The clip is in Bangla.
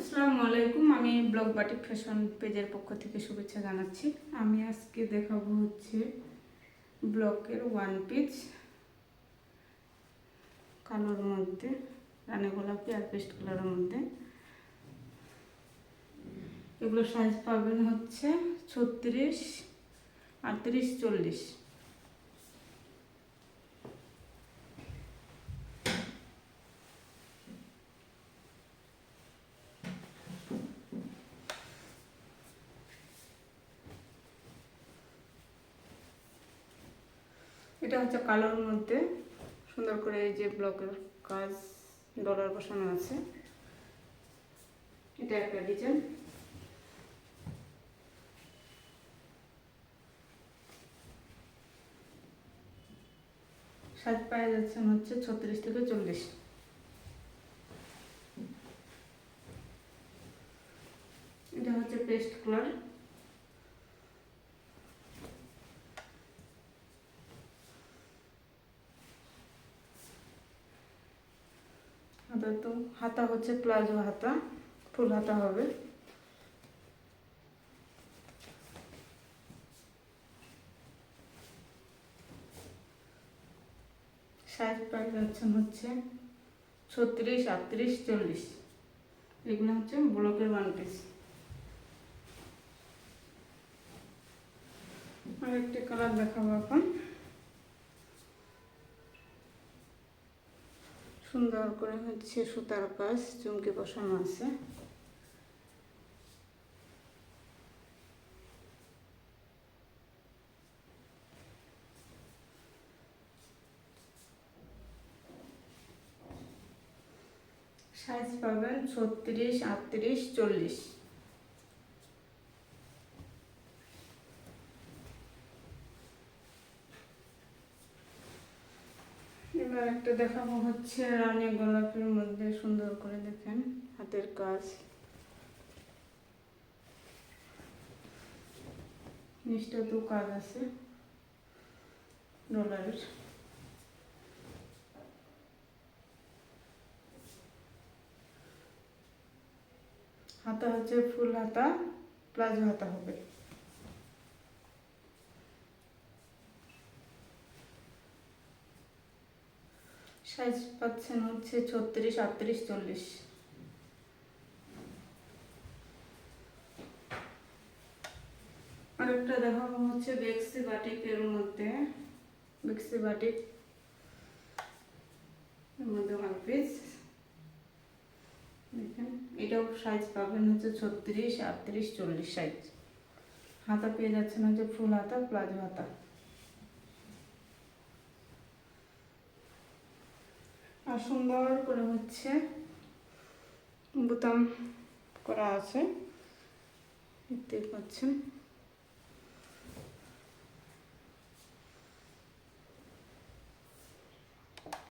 আসসালামু আলাইকুম, আমি ব্লগ বাটিক ফ্যাশন পেজের পক্ষ থেকে শুভেচ্ছা জানাচ্ছি। আমি আজকে দেখাবো হচ্ছে ব্লকের ওয়ান পিস কালোর মধ্যে, রানে গোলাপি আর পেস্ট কালারের মধ্যে। এগুলো সাইজ পাবেন হচ্ছে ছত্রিশ, আটত্রিশ, চল্লিশ। এটা হচ্ছে কালোর মধ্যে সুন্দর করে এই যে ব্লকের কাজ ডলার বসানো আছে। এটা একটা ডিজাইন। সাজ পায়ে যাচ্ছেন হচ্ছে ছত্রিশ থেকে চল্লিশ। এটা হচ্ছে পেস্ট কালার। হাতা তো, হাতা হচ্ছে প্লাজো হাতা, ফুল হাতা হবে। সাইজ পাই যাচ্ছেন হচ্ছে ছত্রিশ, আটত্রিশ, চল্লিশ। এগুলো হচ্ছে ব্লকের ওয়ান পিস। আর একটা কালার দেখাবো এখন। সুন্দর করে হচ্ছে সুতার কাজ চুমকি বসানো আছে। সাইজ পাবেন ছত্রিশ আটত্রিশ চল্লিশ। এবার একটা দেখাবো হচ্ছে রানী গোলাপের মধ্যে, সুন্দর করে দেখেন হাতের কাজ। নিচটা তো কাজ আছে ডলারের হাতা হচ্ছে ফুল হাতা, প্লাজো হাতা হবে। সাইজ পাচ্ছেন হচ্ছে ছত্রিশ, আটত্রিশ, চল্লিশ। আরেকটা দেখাবো হচ্ছে বেক্সি বাটিকের মধ্যে। বেক্সি বাটিক এর মধ্যে ওয়ান পিস দেখেন, এটাও সাইজ পাবেন হচ্ছে ছত্রিশ, আটত্রিশ, চল্লিশ সাইজ হাতা পেয়ে যাচ্ছেন হচ্ছে ফুল হাতা প্লাজো হাতা। আর সুন্দর করে হচ্ছে বোতাম করা আছে। দেখতে পাচ্ছেন।